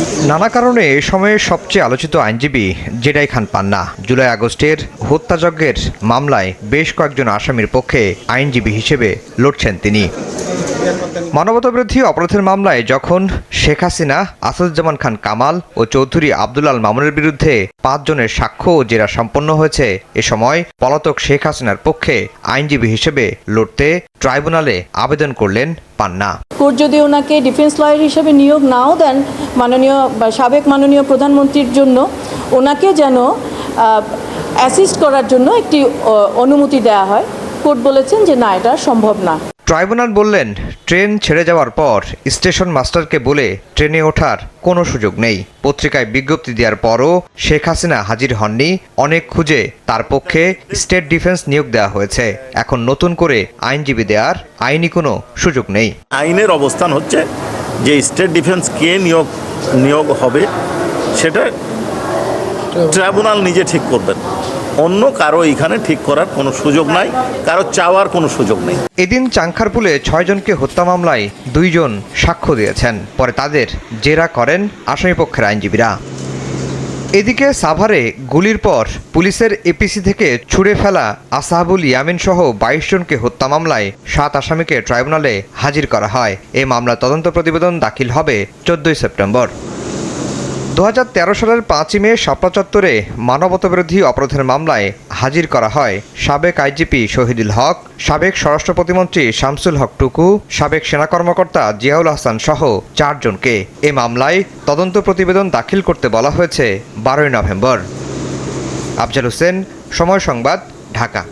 নানা কারণে এ সময়ে সবচেয়ে আলোচিত আইনজীবী জেডাই খান পান্না। জুলাই আগস্টের হত্যাযজ্ঞের মামলায় বেশ কয়েকজন আসামির পক্ষে আইনজীবী হিসেবে লড়ছেন তিনি। মানবতাবিরোধী অপরাধের মামলায় যখন শেখ হাসিনা, আসাদুজ্জামান খান কামাল ও চৌধুরী আল মামুনের বিরুদ্ধে পাঁচজনের সাক্ষ্য ও জেরা সম্পন্ন হয়েছে। এ সময় পলাতক শেখ হাসিনার পক্ষে আইনজীবী হিসেবে লড়তে ট্রাইব্যুনালে আবেদন করলেন পান্না। কোর্ট যদি ওনাকে ডিফেন্স লয়ার হিসেবে নিয়োগ নাও দেন, মাননীয় সাবেক মাননীয় প্রধানমন্ত্রীর জন্য, ওনাকে যেন অ্যাসিস্ট করার জন্য একটি অনুমতি দেওয়া হয়। কোর্ট বলেছেন যে না এটা সম্ভব না। ট্রাইব্যুনাল বললেন ট্রেন ছেড়ে যাওয়ার পর স্টেশন মাস্টারকে বলে ট্রেনে ওঠার কোনো সুযোগ নেই। পত্রিকায় বিজ্ঞপ্তি দেওয়ার পরও শেখ হাসিনা হাজির হননি। অনেক খুঁজে তার পক্ষে স্টেট ডিফেন্স নিয়োগ দেওয়া হয়েছে। এখন নতুন করে আইনজীবী দেওয়ার আইনি কোনো সুযোগ নেই। আইনের অবস্থান হচ্ছে যে স্টেট ডিফেন্স কে নিয়োগ নিয়োগ হবে সেটা ট্রাইব্যুনাল নিজে ঠিক করবেন। অন্য কারও এখানে ঠিক করার কোনো সুযোগ নাই, কারও চাওয়ার কোনো সুযোগ নেই। এদিন চাংখারপুলে ছয়জনকে হত্যা মামলায় দুইজন সাক্ষ্য দিয়েছেন। পরে তাদের জেরা করেন আসামিপক্ষের আইনজীবীরা। এদিকে সাভারে গুলির পর পুলিশের এপিসি থেকে ছুড়ে ফেলা আসাহাবুল ইয়ামিন সহ বাইশ জনকে হত্যা মামলায় সাত আসামিকে ট্রাইব্যুনালে হাজির করা হয়। এ মামলা তদন্ত প্রতিবেদন দাখিল হবে চোদ্দই সেপ্টেম্বর। দু হাজার তেরো সালের পাঁচই মে শাপলা চত্বরে মানবতাবিরোধী অপরাধের মামলায় হাজির করা হয় সাবেক আইজিপি শহীদুল হক, সাবেক স্বরাষ্ট্র প্রতিমন্ত্রী শামসুল হক টুকু, সাবেক সেনা কর্মকর্তা জিয়াউল হাসান সহ চারজনকে। এ মামলায় তদন্ত প্রতিবেদন দাখিল করতে বলা হয়েছে বারোই নভেম্বর। আফজাল হোসেন, সময় সংবাদ, ঢাকা।